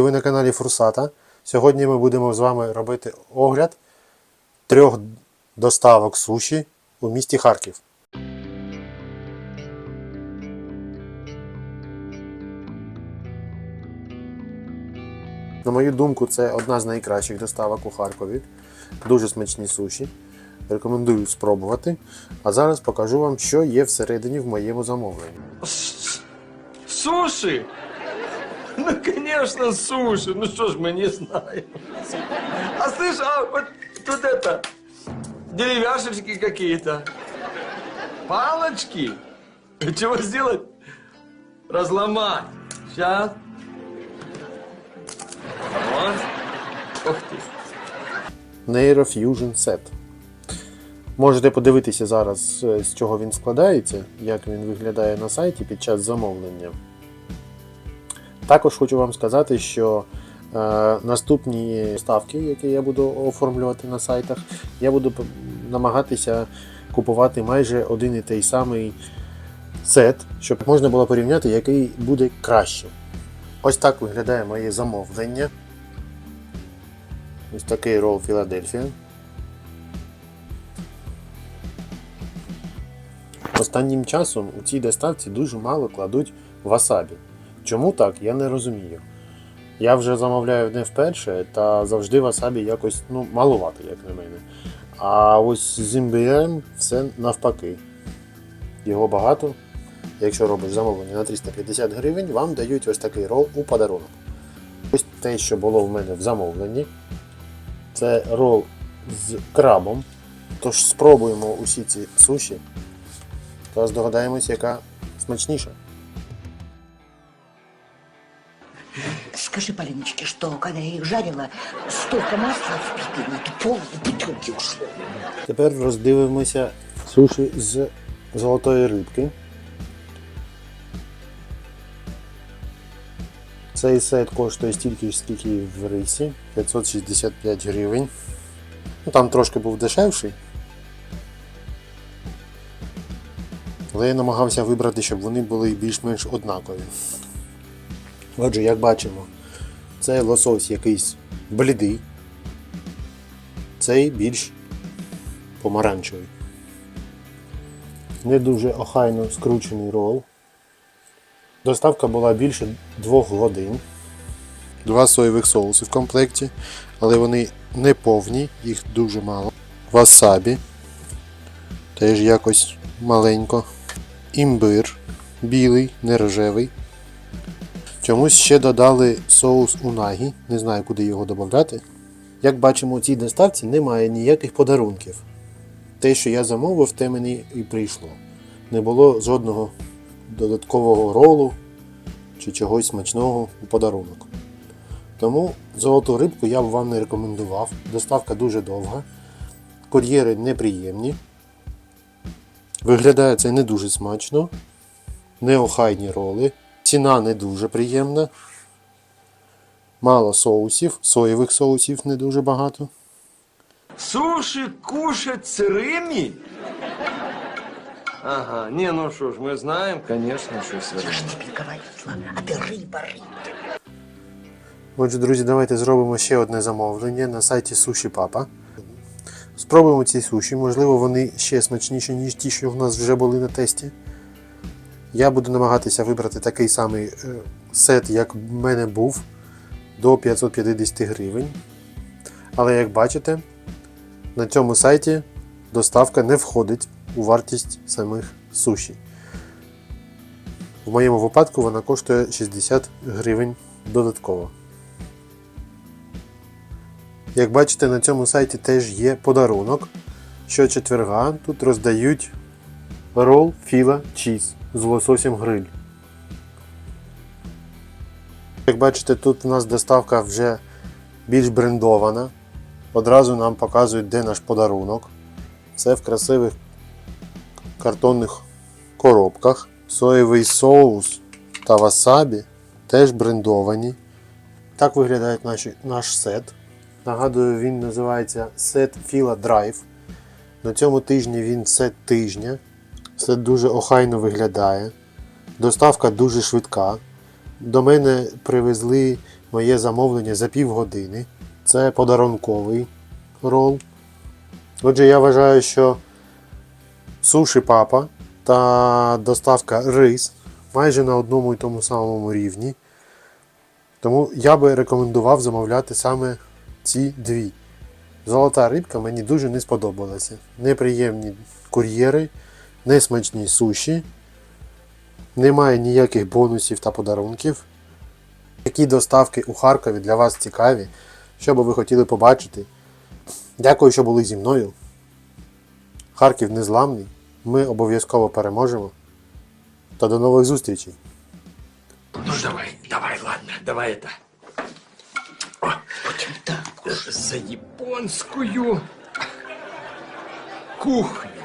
Друзі, ви на каналі Фурсата. Сьогодні ми будемо з вами робити огляд трьох доставок суші у місті Харків. На мою думку, це одна з найкращих доставок у Харкові. Дуже смачні суші. Рекомендую спробувати. А зараз покажу вам, що є всередині в моєму замовленні. С- Суши? Ну, конечно, суши. Ну что ж, мы не знаем. А слышь, а вот тут это, деревяшечки какие-то. Палочки. Чего сделать? Разломать. Сейчас. Вот. Ух ты. Neurofusion Set. Можете подивитися зараз, е, з чого він складається, як він виглядає на сайті під час замовлення. Також хочу вам сказати, що е, наступні ставки, які я буду оформлювати на сайтах, я буду намагатися купувати майже один і той самий сет, щоб можна було порівняти, який буде краще. Ось так виглядає моє замовлення. Ось такий рол Філадельфія. Останнім часом у цій доставці дуже мало кладуть васабі. Чому так, я не розумію. Я вже замовляю не вперше, та завжди васабі якось ну, малувати, як на мене. А ось з імбирем все навпаки. Його багато. Якщо робиш замовлення на 350 гривень, вам дають ось такий рол у подарунок. Ось те, що було в мене в замовленні. Це рол з крабом. Тож спробуємо усі ці суші та здогадаємось, яка смачніша. Скажи Полиночке, что когда я их жарила, столько масла впитано, то пол бутылки ушло. Тепер роздивимося суші з золотої рибки. Цей сет коштує стільки ж, скільки і в рисі 565 гривень. Ну, там трошки був дешевший. Але я намагався вибрати, щоб вони були більш-менш однакові. Отже, як бачимо, цей лосось якийсь блідий, цей більш помаранчевий. Не дуже охайно скручений рол. Доставка була більше двох годин. Два соєвих соуси в комплекті, але вони не повні, їх дуже мало. Васабі. Теж якось маленько. Імбир білий, не рожевий. Чомусь ще додали соус унагі, не знаю, куди його додати. Як бачимо, у цій доставці немає ніяких подарунків. Те, що я замовив, те мені і прийшло. Не було жодного додаткового ролу чи чогось смачного у подарунок. Тому золоту рибку я б вам не рекомендував. Доставка дуже довга. Кур'єри неприємні. Виглядає це не дуже смачно. Неохайні роли. Ціна не дуже приємна. Мало соусів, соєвих соусів не дуже багато. Суши кушать сырыми? Ага, не, ну что ж, мы знаем, конечно, что Я сырыми. ж тебе говорила, а ты рыба, рыба. Отже, друзі, давайте зробимо ще одне замовлення на сайті Суші Папа. Спробуємо ці суші, можливо, вони ще смачніші, ніж ті, що в нас вже були на тесті. Я буду намагатися вибрати такий самий е, сет, як в мене був, до 550 гривень. Але як бачите, на цьому сайті доставка не входить у вартість самих суші. В моєму випадку вона коштує 60 гривень додатково. Як бачите, на цьому сайті теж є подарунок. Щочетверга тут роздають рол філа чіз з лососем гриль. Як бачите, тут у нас доставка вже більш брендована. Одразу нам показують, де наш подарунок. Все в красивих картонних коробках. Соєвий соус та васабі теж брендовані. Так виглядає наші, наш сет. Нагадую, він називається Set Fila Drive. На цьому тижні він сет тижня. Все дуже охайно виглядає. Доставка дуже швидка. До мене привезли моє замовлення за півгодини. Це подарунковий рол. Отже, я вважаю, що суші папа та доставка рис майже на одному і тому самому рівні. Тому я би рекомендував замовляти саме ці дві. Золота рибка мені дуже не сподобалася. Неприємні кур'єри, несмачні суші, немає ніяких бонусів та подарунків. Які доставки у Харкові для вас цікаві, що би ви хотіли побачити. Дякую, що були зі мною. Харків незламний. Ми обов'язково переможемо. Та до нових зустрічей! Ну давай, давай, ладно, давай это. О, так. за японскую кухню.